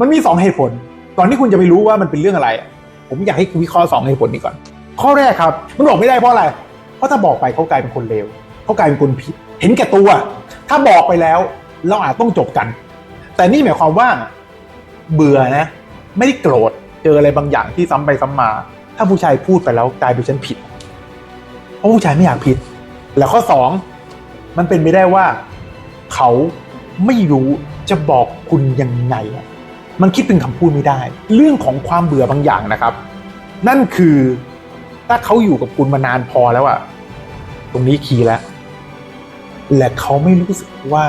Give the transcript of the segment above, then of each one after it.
มันมีสองเหตุผลก่อนที่คุณจะไปรู้ว่ามันเป็นเรื่องอะไร ผมอยากให้คุณวิเคราะห์สองเหตุผลนี้ก่อน ข้อแรกครับ มันบอกไม่ได้เพราะอะไร เพราะถ้าบอกไปเขากลายเป็นคนเลวเขากลายเป็นคนผิด เห็นแก่ตัว ถ้าบอกไปแล้ว เราอาจต้องจบกัน แต่นี่หมายความว่า เบื่อนะ ไม่ได้โกรธ เจออะไรบางอย่างที่ซ้ำไปซ้ำมา ถ้าผู้ชายพูดไปแล้วกลายเป็นฉันผิด เพราะผู้ชายไม่อยากผิด แล้วข้อสองมันเป็นไปได้ว่า เขาไม่รู้จะบอกคุณยังไงอะ มันคิดเป็นคำพูดไม่ได้ เรื่องของความเบื่อบางอย่างนะครับ นั่นคือถ้าเขาอยู่กับคุณมานานพอแล้วอะตรงนี้คีย์แล้วและเขาไม่รู้สึกว่า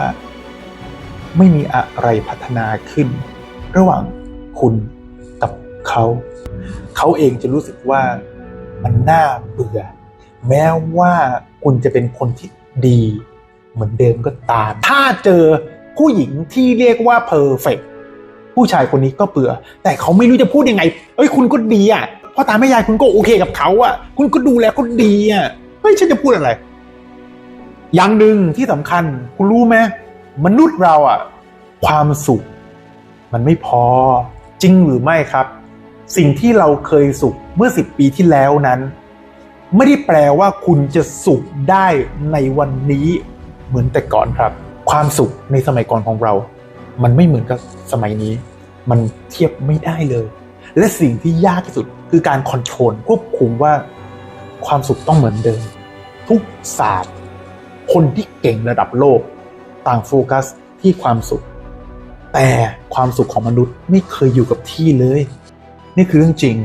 ไม่มีอะไรพัฒนาขึ้น ระหว่างคุณกับเขา เขาเองจะรู้สึกว่ามันน่าเบื่อ แม้ว่าคุณจะเป็นคนที่ดีเหมือนเดิมก็ตาม ถ้าเจอผู้หญิงที่เรียกว่าเพอร์เฟก ผู้ชายคนนี้ก็เบื่อ แต่เขาไม่รู้จะพูดยังไง เอ้ยคุณก็ดีอะพ่อตาแม่ยายคุณก็โอเคกับเขาอะ คุณก็ดูแลเขาดีอะเฮ้ยฉันจะพูดอะไร อย่างหนึ่งที่สำคัญ คุณรู้ไหมมนุษย์เราอะ ความสุข มันไม่พอ จริงหรือไม่ครับ สิ่งที่เราเคยสุขเมื่อสิบปีที่แล้วนั้น ไม่ได้แปลว่าคุณจะสุขได้ในวันนี้เหมือนแต่ก่อนครับ ความสุขในสมัยก่อนของเรา มันไม่เหมือนกับสมัยนี้ มันเทียบไม่ได้เลย และสิ่งที่ยากที่สุดคือการคอนโทรลควบคุมว่าความสุขต้องเหมือนเดิม ทุกศาสตร์ คนที่เก่งระดับโลก ต่างโฟกัสที่ความสุข แต่ความสุขของมนุษย์ไม่เคยอยู่กับที่เลย นี่คือเรื่องจริง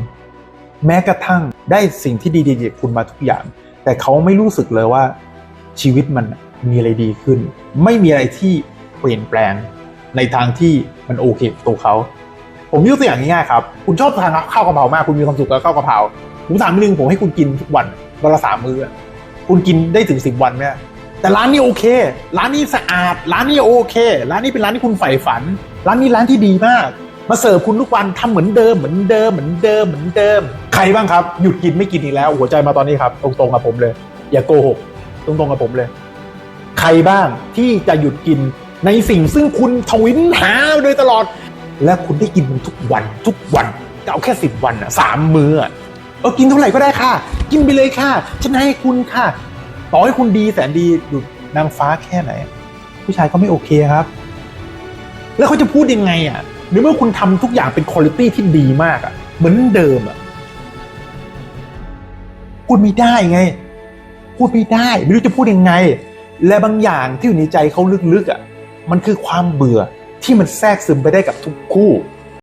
แม้กระทั่งได้สิ่งที่ดีๆจากคุณมาทุกอย่าง แต่เขาไม่รู้สึกเลยว่าชีวิตมันมีอะไรดีขึ้น ไม่มีอะไรที่เปลี่ยนแปลง ในทางที่มันโอเคตัวเขา ผมยกตัวอย่างง่ายๆครับ คุณชอบทานข้าวกะเพรามาก คุณมีความสุขกับข้าวกะเพราผมถามนิดนึงผมให้คุณกินทุกวันวันละสามมื้อคุณกินได้ถึงสิบวันไหมแต่ร้านนี้โอเค ร้านนี้สะอาด ร้านนี้โอเค ร้านนี้เป็นร้านที่คุณใฝ่ฝัน ร้านนี้ร้านที่ดีมาก มาเสิร์ฟคุณทุกวันทำเหมือนเดิมเหมือนเดิมเหมือนเดิมเหมือนเดิม ใครบ้างครับ หยุดกินไม่กินอีกแล้ว หัวใจมาตอนนี้ครับ ตรงๆกับผมเลย อย่าโกหก ตรงๆกับผมเลย ใครบ้างที่จะหยุดกิน ในสิ่งซึ่งคุณทวินหาโดยตลอด และคุณได้กินมันทุกวันทุกวันจะเอาแค่สิบวันอะสามมื้ออะเออกินเท่าไหร่ก็ได้ค่ะ กินไปเลยค่ะ ฉันให้คุณค่ะ ต่อให้คุณดีแสนดีดุจนางฟ้าแค่ไหน ผู้ชายก็ไม่โอเคครับ แล้วเขาจะพูดยังไงอะหรือเมื่อคุณทำทุกอย่างเป็นคุณภาพที่ดีมากอะ เหมือนเดิมอะพูดไม่ได้ไง พูดไม่ได้ ไม่รู้จะพูดยังไง และบางอย่างที่อยู่ในใจเขาลึกๆอะ มันคือความเบื่อที่มันแทรกซึมไปได้กับทุกคู่